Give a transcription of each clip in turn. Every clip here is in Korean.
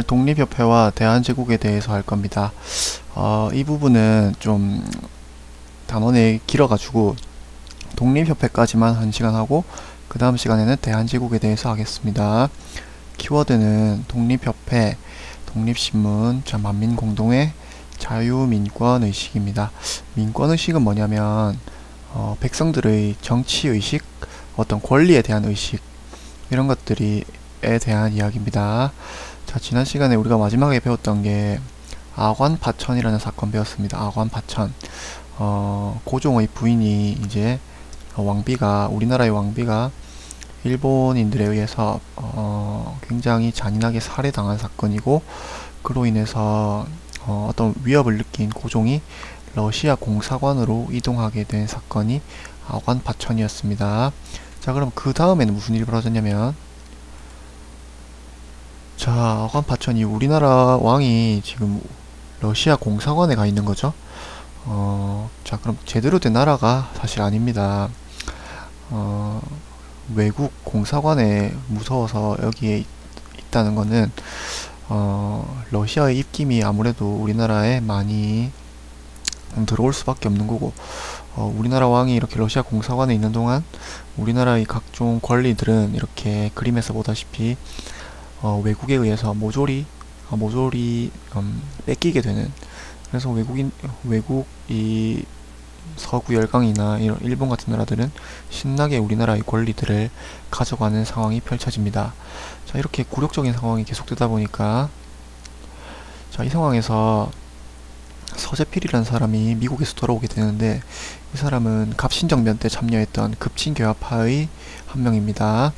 오늘 독립협회와 대한제국에 대해서 할 겁니다. 어, 이 부분은 좀 단원이 길어가지고 독립협회까지만 한 시간 하고 그 다음 시간에는 대한제국에 대해서 하겠습니다. 키워드는 독립협회, 독립신문, 자, 만민공동회, 자유민권의식입니다. 민권의식은 뭐냐면 어, 백성들의 정치의식, 어떤 권리에 대한 의식 이런 것들이 에 대한 이야기입니다. 자, 지난 시간에 우리가 마지막에 배웠던 게 아관 파천이라는 사건 배웠습니다. 아관 파천. 어, 고종의 부인이 이제 왕비가 우리나라의 왕비가 일본인들에 의해서 어, 굉장히 잔인하게 살해당한 사건이고 그로 인해서 어, 어떤 위협을 느낀 고종이 러시아 공사관으로 이동하게 된 사건이 아관 파천이었습니다. 자, 그럼 그 다음에는 무슨 일이 벌어졌냐면 자, 아관 파천 이 우리나라 왕이 지금 러시아 공사관에 가 있는 거죠. 어, 자, 그럼 제대로 된 나라가 사실 아닙니다. 어, 외국 공사관에 무서워서 여기에 있, 있다는 거는 어, 러시아의 입김이 아무래도 우리나라에 많이 들어올 수밖에 없는 거고 어, 우리나라 왕이 이렇게 러시아 공사관에 있는 동안 우리나라의 각종 권리들은 이렇게 그림에서 보다시피 어, 외국에 의해서 모조리 어, 모조리 음, 뺏기게 되는 그래서 외국인 외국 이 서구 열강이나 이런 일본 같은 나라들은 신나게 우리나라의 권리들을 가져가는 상황이 펼쳐집니다. 자 이렇게 굴욕적인 상황이 계속되다 보니까 자 이 상황에서 서재필이라는 사람이 미국에서 돌아오게 되는데 이 사람은 갑신정변 때 참여했던 급진교합파의 한 명입니다.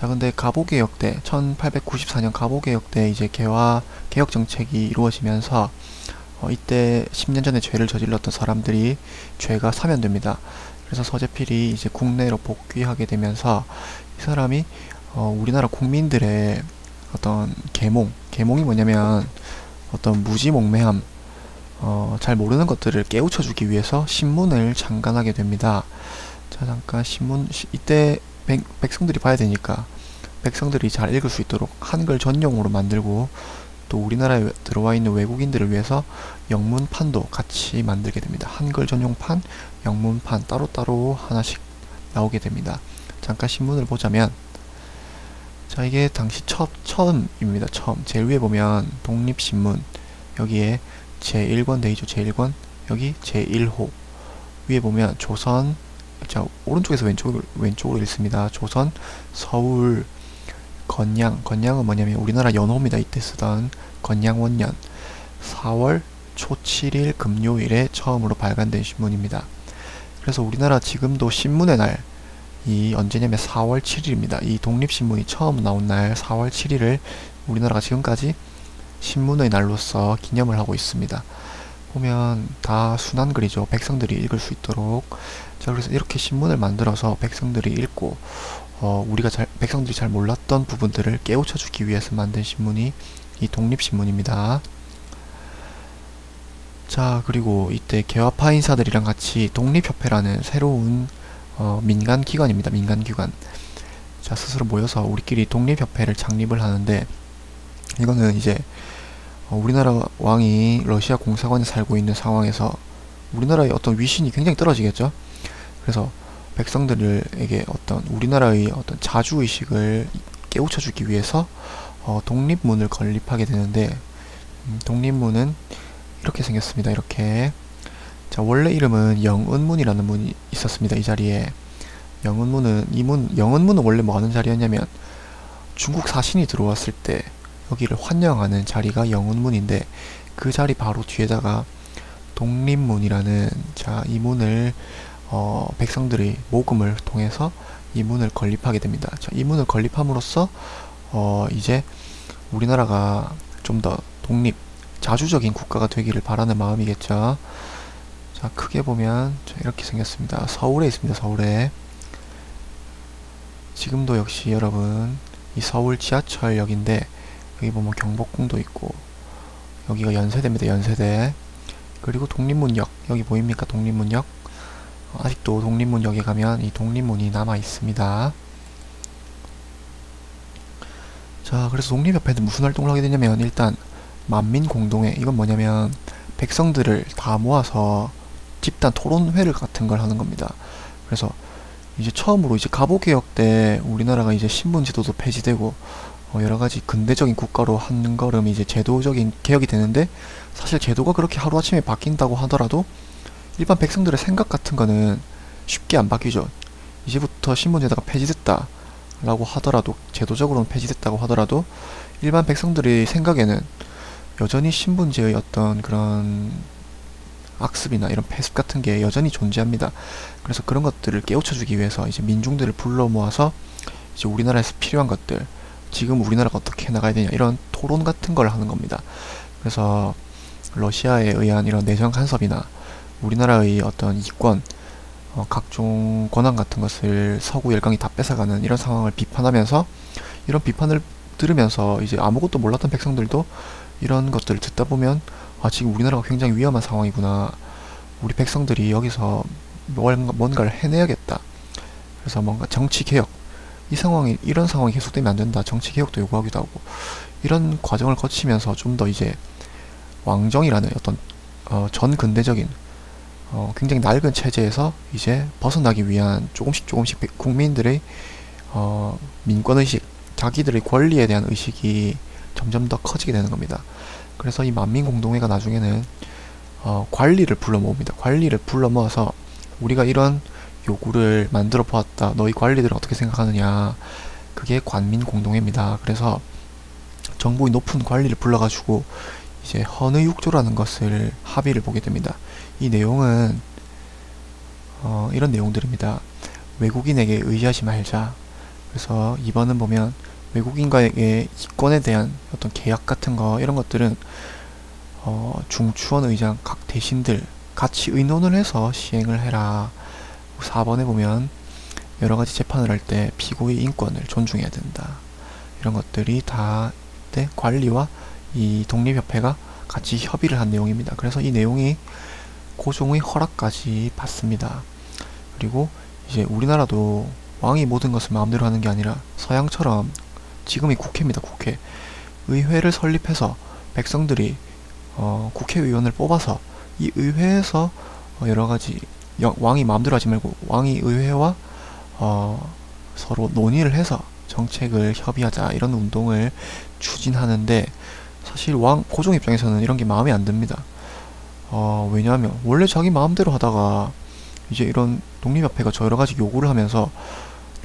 자 근데 가보개혁 때 1894년 가보개혁 때 이제 개화 개혁 정책이 이루어지면서 어, 이때 10년 전에 죄를 저질렀던 사람들이 죄가 사면됩니다. 그래서 서재필이 이제 국내로 복귀하게 되면서 이 사람이 어, 우리나라 국민들의 어떤 계몽, 계몽이 뭐냐면 어떤 무지몽매함, 어, 잘 모르는 것들을 깨우쳐주기 위해서 신문을 창간하게 됩니다. 자 잠깐 신문 시, 이때 백, 백성들이 봐야 되니까 백성들이 잘 읽을 수 있도록 한글 전용으로 만들고 또 우리나라에 들어와 있는 외국인들을 위해서 영문판도 같이 만들게 됩니다. 한글 전용판, 영문판 따로따로 하나씩 나오게 됩니다. 잠깐 신문을 보자면 자 이게 당시 처, 처음입니다. 처음 제일 위에 보면 독립신문 여기에 제1권 되죠. 제1권 여기 제1호 위에 보면 조선 자 오른쪽에서 왼쪽, 왼쪽으로 읽습니다. 조선 서울 건양 건양은 뭐냐면 우리나라 연호입니다. 이때 쓰던 건양 원년 4월 초 7일 금요일에 처음으로 발간된 신문입니다. 그래서 우리나라 지금도 신문의 날 이 언제냐면 4월 7일입니다. 이 독립신문이 처음 나온 날 4월 7일을 우리나라가 지금까지 신문의 날로서 기념을 하고 있습니다. 보면 다 순한 글이죠. 백성들이 읽을 수 있도록. 자, 그래서 이렇게 신문을 만들어서 백성들이 읽고, 어, 우리가 잘, 백성들이 잘 몰랐던 부분들을 깨우쳐 주기 위해서 만든 신문이 이 독립신문입니다. 자, 그리고 이때 개화파 인사들이랑 같이 독립협회라는 새로운 어, 민간기관입니다. 민간기관. 자, 스스로 모여서 우리끼리 독립협회를 창립을 하는데, 이거는 이제 어, 우리나라 왕이 러시아 공사관에 살고 있는 상황에서 우리나라의 어떤 위신이 굉장히 떨어지겠죠. 그래서 백성들에게 어떤 우리나라의 어떤 자주의식을 깨우쳐주기 위해서 어, 독립문을 건립하게 되는데 음, 독립문은 이렇게 생겼습니다. 이렇게 자 원래 이름은 영은문이라는 문이 있었습니다. 이 자리에 영은문은 이 문 영은문은 원래 뭐 하는 자리였냐면 중국 사신이 들어왔을 때 여기를 환영하는 자리가 영운문인데 그 자리 바로 뒤에다가 독립문이라는 자 이 문을 어, 백성들의 모금을 통해서 이 문을 건립하게 됩니다. 자, 이 문을 건립함으로써 어, 이제 우리나라가 좀 더 독립, 자주적인 국가가 되기를 바라는 마음이겠죠. 자, 크게 보면 이렇게 생겼습니다. 서울에 있습니다. 서울에. 지금도 역시 여러분 이 서울 지하철역인데 여기 보면 경복궁도 있고 여기가 연세대입니다. 연세대. 그리고 독립문역 여기 보입니까? 독립문역. 아직도 독립문역에 가면 이 독립문이 남아 있습니다. 자, 그래서 독립협회는 무슨 활동을 하게 되냐면 일단 만민공동회 이건 뭐냐면 백성들을 다 모아서 집단 토론회를 같은 걸 하는 겁니다. 그래서 이제 처음으로 이제 갑오개혁 때 우리나라가 이제 신분 제도도 폐지되고 어 여러 가지 근대적인 국가로 한 걸음 이제 제도적인 개혁이 되는데 사실 제도가 그렇게 하루아침에 바뀐다고 하더라도 일반 백성들의 생각 같은 거는 쉽게 안 바뀌죠. 이제부터 신분제도가 폐지됐다 라고 하더라도 제도적으로는 폐지됐다고 하더라도 일반 백성들의 생각에는 여전히 신분제의 어떤 그런 악습이나 이런 폐습 같은 게 여전히 존재합니다. 그래서 그런 것들을 깨우쳐주기 위해서 이제 민중들을 불러 모아서 이제 우리나라에서 필요한 것들, 지금 우리나라가 어떻게 나가야 되냐 이런 토론 같은 걸 하는 겁니다. 그래서 러시아에 의한 이런 내정 간섭이나 우리나라의 어떤 이권, 어, 각종 권한 같은 것을 서구 열강이 다 뺏어가는 이런 상황을 비판하면서 이런 비판을 들으면서 이제 아무것도 몰랐던 백성들도 이런 것들을 듣다 보면 아 지금 우리나라가 굉장히 위험한 상황이구나 우리 백성들이 여기서 뭔가, 뭔가를 해내야겠다 그래서 뭔가 정치 개혁 이 상황이 이런 상황이 계속되면 안 된다 정치 개혁도 요구하기도 하고 이런 과정을 거치면서 좀 더 이제 왕정이라는 어떤 어, 전 근대적인 어, 굉장히 낡은 체제에서 이제 벗어나기 위한 조금씩 조금씩 국민들의 어, 민권 의식, 자기들의 권리에 대한 의식이 점점 더 커지게 되는 겁니다. 그래서 이 만민 공동회가 나중에는 어, 관리를 불러 모읍니다. 관리를 불러 모아서 우리가 이런 요구를 만들어 보았다. 너희 관리들은 어떻게 생각하느냐. 그게 관민 공동회입니다. 그래서 정부의 높은 관리를 불러가지고 이제 헌의육조라는 것을 합의를 보게 됩니다. 이 내용은 어, 이런 내용들입니다. 외국인에게 의지하지 말자. 그래서 이번은 보면 외국인과의 이권에 대한 어떤 계약 같은 거 이런 것들은 어, 중추원 의장 각 대신들 같이 의논을 해서 시행을 해라. 4번에 보면 여러 가지 재판을 할 때 피고의 인권을 존중해야 된다. 이런 것들이 다 때 관리와 이 독립협회가 같이 협의를 한 내용입니다. 그래서 이 내용이 고종의 허락까지 받습니다. 그리고 이제 우리나라도 왕이 모든 것을 마음대로 하는 게 아니라 서양처럼 지금이 국회입니다. 국회. 의회를 설립해서 백성들이 어, 국회의원을 뽑아서 이 의회에서 어, 여러 가지 왕이 마음대로 하지 말고 왕이 의회와 어, 서로 논의를 해서 정책을 협의하자 이런 운동을 추진하는데 사실 왕 고종 입장에서는 이런 게 마음에 안 듭니다. 어, 왜냐하면 원래 자기 마음대로 하다가 이제 이런 독립협회가 저 여러 가지 요구를 하면서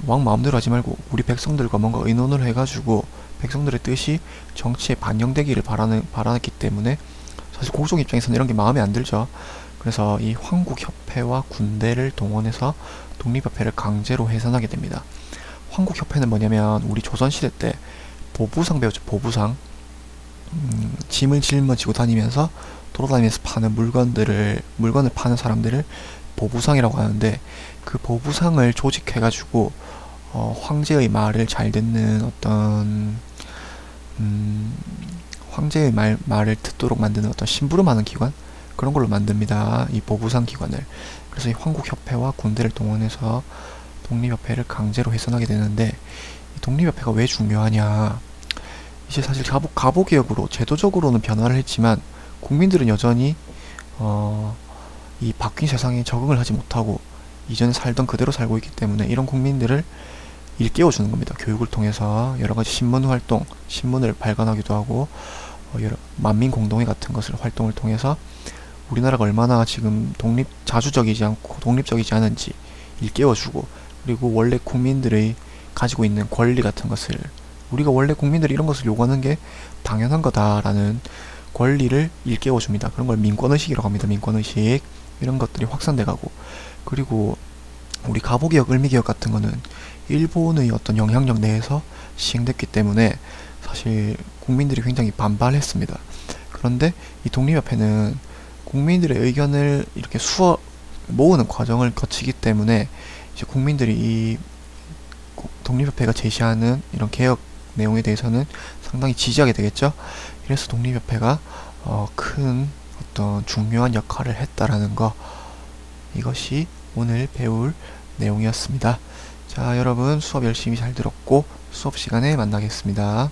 왕 마음대로 하지 말고 우리 백성들과 뭔가 의논을 해가지고 백성들의 뜻이 정치에 반영되기를 바라는 바라기 때문에 사실 고종 입장에서는 이런 게 마음에 안 들죠. 그래서 이 황국협회와 군대를 동원해서 독립협회를 강제로 해산하게 됩니다. 황국협회는 뭐냐면 우리 조선시대 때 보부상 배웠죠. 보부상. 음, 짐을 짊어지고 다니면서 돌아다니면서 파는 물건들을 물건을 파는 사람들을 보부상이라고 하는데 그 보부상을 조직해가지고 어, 황제의 말을 잘 듣는 어떤 음, 황제의 말, 말을 듣도록 만드는 어떤 심부름하는 기관 그런 걸로 만듭니다. 이 보부상 기관을 그래서 이 황국협회와 군대를 동원해서 독립협회를 강제로 해산하게 되는데 이 독립협회가 왜 중요하냐 이제 사실 가보, 가보개혁으로 제도적으로는 변화를 했지만 국민들은 여전히 어, 이 바뀐 세상에 적응을 하지 못하고 이전에 살던 그대로 살고 있기 때문에 이런 국민들을 일깨워 주는 겁니다. 교육을 통해서 여러 가지 신문 활동, 신문을 발간하기도 하고 어, 여러 만민 공동회 같은 것을 활동을 통해서 우리나라가 얼마나 지금 독립 자주적이지 않고 독립적이지 않은지 일깨워주고 그리고 원래 국민들의 가지고 있는 권리 같은 것을 우리가 원래 국민들이 이런 것을 요구하는 게 당연한 거다라는 권리를 일깨워줍니다. 그런 걸 민권의식이라고 합니다. 민권의식 이런 것들이 확산돼 가고 그리고 우리 가보개혁, 을미개혁 같은 거는 일본의 어떤 영향력 내에서 시행됐기 때문에 사실 국민들이 굉장히 반발했습니다. 그런데 이 독립협회는 국민들의 의견을 이렇게 수어 모으는 과정을 거치기 때문에 이제 국민들이 이 독립협회가 제시하는 이런 개혁 내용에 대해서는 상당히 지지하게 되겠죠. 그래서 독립협회가 어, 큰 어떤 중요한 역할을 했다라는 거 이것이 오늘 배울 내용이었습니다. 자, 여러분 수업 열심히 잘 들었고 수업 시간에 만나겠습니다.